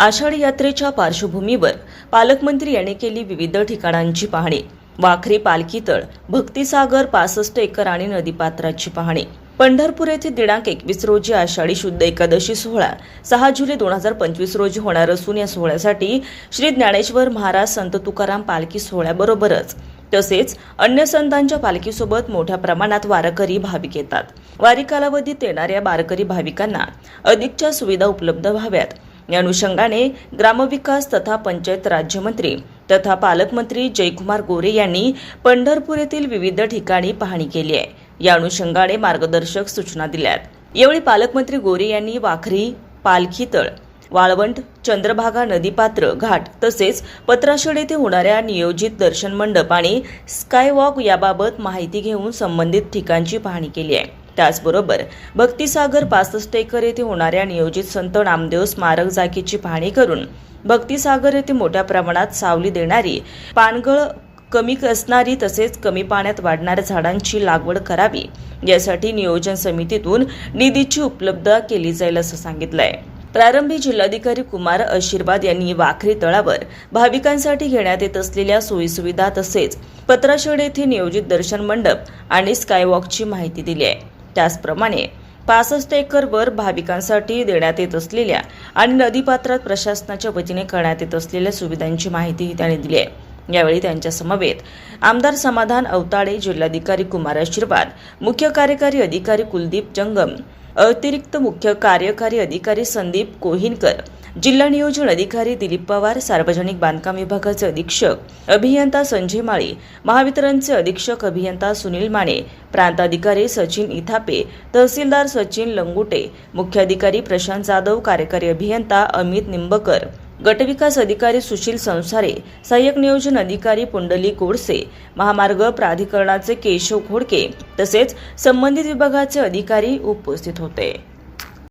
आषाढी यात्रेच्या पार्श्वभूमीवर पालकमंत्री यांनी केली विविध ठिकाणांची पाहणी. वाखरी पालखीतळ भक्तिसागर पासष्ट एकर आणि नदीपात्राची पाहणी. पंढरपूर येथे दिनांक एकवीस रोजी आषाढी शुद्ध एकादशी सोहळा सहा जुलै दोन हजार पंचवीस रोजी होणार असून या सोहळ्यासाठी श्री ज्ञानेश्वर महाराज संत तुकाराम पालखी सोहळ्याबरोबरच तसेच अन्य संतांच्या पालखीसोबत मोठ्या प्रमाणात वारकरी भाविक येतात. वारी कालावधीत येणाऱ्या वारकरी भाविकांना अधिकच्या सुविधा उपलब्ध व्हाव्यात. या अनुषंगाने ग्रामविकास तथा पंचायत राज्यमंत्री तथा पालकमंत्री जयकुमार गोरे यांनी पंढरपूर येथील विविध ठिकाणी पाहणी केली आहे. या अनुषंगाने मार्गदर्शक सूचना दिल्यात. यावेळी पालकमंत्री गोरे यांनी वाखरी पालखीतळ वाळवंट चंद्रभागा नदीपात्र घाट तसेच पत्राशेड येथे होणाऱ्या नियोजित दर्शन मंडप आणि स्कायवॉक याबाबत माहिती घेऊन संबंधित ठिकाणची पाहणी केली आहे. त्याचबरोबर भक्तिसागर पासष्ट एकर येथे होणाऱ्या नियोजित संत नामदेव स्मारक जागेची पाहणी करून भक्तिसागर येथे मोठ्या प्रमाणात सावली देणारी पानगळ कमी असणारी तसेच कमी पाण्यात वाढणाऱ्या झाडांची लागवड करावी यासाठी नियोजन समितीतून निधीची उपलब्धता केली जाईल असं सांगितलंय. प्रारंभी जिल्हाधिकारी कुमार आशीर्वाद यांनी वाखरी तळावर भाविकांसाठी घेण्यात येत असलेल्या सोयीसुविधा तसेच पत्राशेड येथे नियोजित दर्शन मंडप आणि स्कायवॉकची माहिती दिली आहे. त्याचप्रमाणे पासष्ट एकरवर भाविकांसाठी देण्यात येत असलेल्या आणि नदीपात्रात प्रशासनाच्या वतीने करण्यात येत असलेल्या सुविधांची माहितीही त्यांनी दिली आहे. यावेळी त्यांच्या समवेत आमदार समाधान अवताडे जिल्हाधिकारी कुमार आशीर्वाद मुख्य कार्यकारी अधिकारी कुलदीप जंगम अतिरिक्त मुख्य कार्यकारी अधिकारी संदीप कोहिनकर जिल्हा नियोजन अधिकारी दिलीप पवार सार्वजनिक बांधकाम विभागाचे अधीक्षक अभियंता संजय माळी महावितरणचे अधीक्षक अभियंता सुनील माने प्रांताधिकारी सचिन इथापे तहसीलदार सचिन लंगुटे मुख्याधिकारी प्रशांत जाधव कार्यकारी अभियंता अमित निंबकर गटविकास अधिकारी सुशील संसारे सहाय्यक नियोजन अधिकारी पुंडली गोडसे महामार्ग प्राधिकरणाचे केशव घोडके तसेच संबंधित विभागाचे अधिकारी उपस्थित होते.